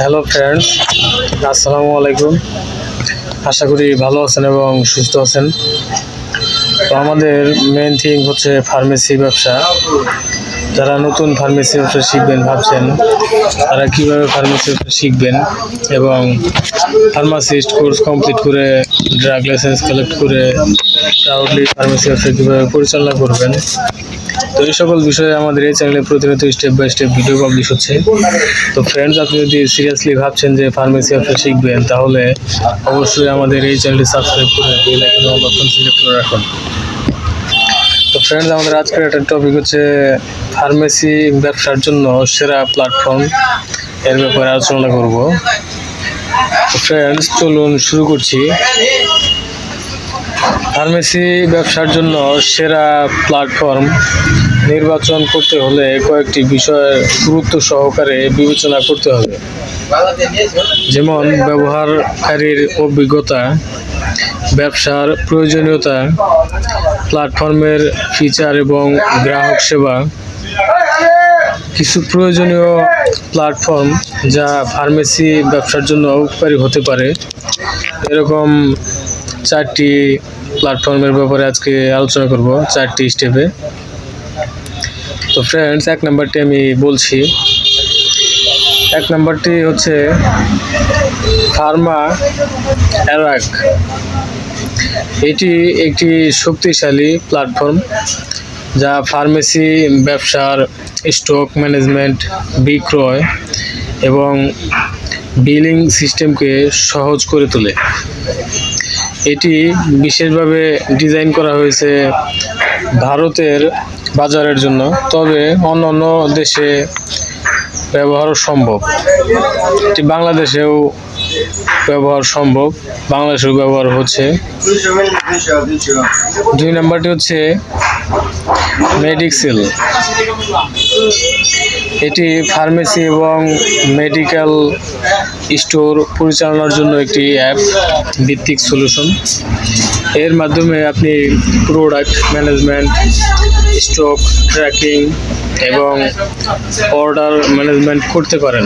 Hello friends, আসসালামু আলাইকুম। আশা করি ভালো আছেন এবং সুস্থ আছেন। তো আমাদের মেন থিং হচ্ছে ফার্মেসি ব্যবসা। যারা নতুন ফার্মেসি ব্যবসা শিখবেন ভাবছেন, তারা কীভাবে ফার্মেসি ব্যবসা শিখবেন এবং ফার্মাসিস্ট কোর্স কমপ্লিট করে ড্রাগ লাইসেন্স কালেক্ট করে প্রাউডলি ফার্মেসি ব্যবসা কীভাবে পরিচালনা করবেন তো এই সকল বিষয়ে আমাদের এই চ্যানেলে প্রতিনিয়ত step by step video publish হচ্ছে। তো ফ্রেন্ডস আপনি যদি সিরিয়াসলি ভাবছেন যে ফার্মেসি আপনি শিখবেন, তাহলে অবশ্যই আমাদের এই চ্যানেলটি সাবস্ক্রাইব করে রাখুন। তো ফ্রেন্ডস আমাদের আজকের একটা টপিক হচ্ছে ফার্মেসি ব্যবসার জন্য সেরা প্ল্যাটফর্ম এর ব্যাপারে আলোচনা করব। ফ্রেন্ডস চলুন শুরু করছি। ফার্মেসি ব্যবসার জন্য সেরা প্ল্যাটফর্ম নির্বাচন করতে হলে কয়েকটি বিষয় গুরুত্ব সহকারে বিবেচনা করতে হবে। যেমন, ব্যবহারকারীর অভিজ্ঞতা, ব্যবসার প্রয়োজনীয়তা প্ল্যাটফর্মের ফিচার এবং গ্রাহক সেবা, কিছু প্রয়োজনীয় প্ল্যাটফর্ম যা ফার্মেসি ব্যবসার জন্য উপকারী হতে পারে। এরকম চারটি প্ল্যাটফর্মের ব্যাপারে আজকে আলোচনা করব, চারটি স্টেপে তো ফ্রেন্ডস এক নাম্বারটি আমি বলছি। এক নাম্বারটি হচ্ছে ফার্মা অ্যারাক এটি একটি শক্তিশালী প্ল্যাটফর্ম যা ফার্মেসি ব্যবসার স্টক ম্যানেজমেন্ট বিক্রয় এবং বিলিং সিস্টেমকে সহজ করে তোলে। এটি বিশেষভাবে ডিজাইন করা হয়েছে ভারতের বাজারের জন্য, তবে অন্য অন্য দেশে ব্যবহারও সম্ভব। এটি বাংলাদেশেও ব্যবহার সম্ভব, বাংলাদেশেও ব্যবহার হচ্ছে। দুই নাম্বারটি হচ্ছে মেডিক্সেল এটি ফার্মেসি এবং মেডিকেল স্টোর পরিচালনার জন্য একটি অ্যাপ ভিত্তিক সলিউশন এর মাধ্যমে আপনি প্রোডাক্ট ম্যানেজমেন্ট স্টক ট্র্যাকিং এবং অর্ডার ম্যানেজমেন্ট করতে পারেন।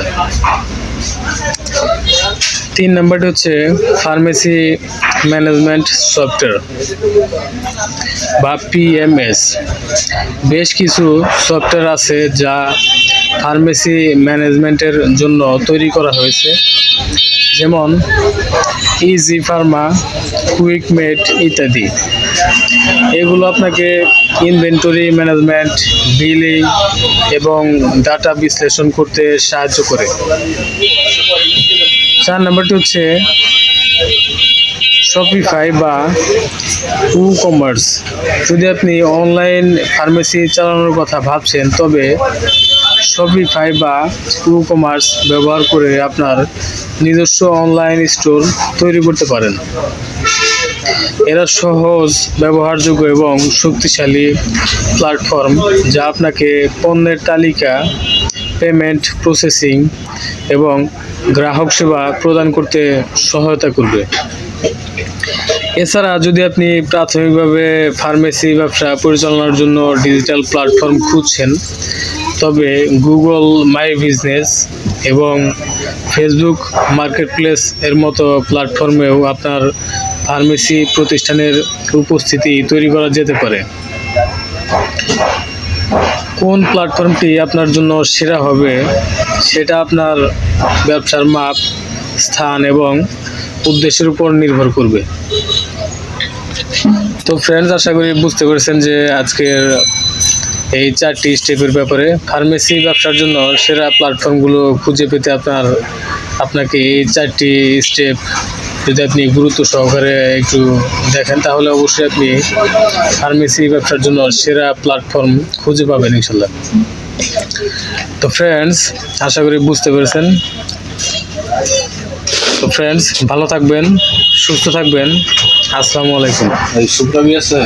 তিন নাম্বারটি হচ্ছে ফার্মেসি ম্যানেজমেন্ট সফটওয়্যার বা পিএমএস বেশ কিছু সফটওয়্যার আছে যা ফার্মেসি ম্যানেজমেন্টের জন্য তৈরি করা হয়েছে। যেমন ইজি ফার্মা কুইকমেট ইত্যাদি। এগুলো আপনাকে ইনভেন্টরি ম্যানেজমেন্ট বিলিং এবং ডাটা বিশ্লেষণ করতে সাহায্য করে। চার নাম্বারটি হচ্ছে শপিফাই বা ই কমার্স যদি আপনি অনলাইন ফার্মেসি চালানোর কথা ভাবছেন, তবে শপিফাই বা ই কমার্স ব্যবহার করে আপনার নিজস্ব অনলাইন স্টোর তৈরি করতে পারেন। এরা সহজ, ব্যবহারযোগ্য এবং শক্তিশালী প্ল্যাটফর্ম যা আপনাকে পণ্যের তালিকা পেমেন্ট প্রসেসিং এবং গ্রাহক সেবা প্রদান করতে সহায়তা করবে। এছাড়া যদি আপনি প্রাথমিকভাবে ফার্মেসি ব্যবসা পরিচালনার জন্য ডিজিটাল প্ল্যাটফর্ম খুঁজছেন তবে গুগল মাই বিজনেস এবং ফেসবুক মার্কেটপ্লেস এর মতো প্ল্যাটফর্মেও আপনার ফার্মেসি প্রতিষ্ঠানের উপস্থিতি তৈরি করা যেতে পারে। কোন প্ল্যাটফর্মটি আপনার জন্য সেরা হবে সেটা আপনার ব্যবসার মাপ, স্থান এবং উদ্দেশ্যের উপর নির্ভর করবে। তো ফ্রেন্ডস আশা করি বুঝতে পেরেছেন যে আজকের এই চারটি স্টেপের ব্যাপারে ফার্মেসি ব্যবসার জন্য সেরা প্ল্যাটফর্মগুলো খুঁজে পেতে আপনার, আপনাকে এই চারটি স্টেপ যদি আপনি গুরুত্ব সহকারে একটু দেখেন, তাহলে অবশ্যই আপনি ফার্মেসি ব্যবসার জন্য সেরা প্ল্যাটফর্ম খুঁজে পাবেন ইনশাল্লাহ। তো ফ্রেন্ডস আশা করি বুঝতে পেরেছেন। তো ফ্রেন্ডস ভালো থাকবেন, সুস্থ থাকবেন। আসসালামু আলাইকুম। সুপ্রবি আছে?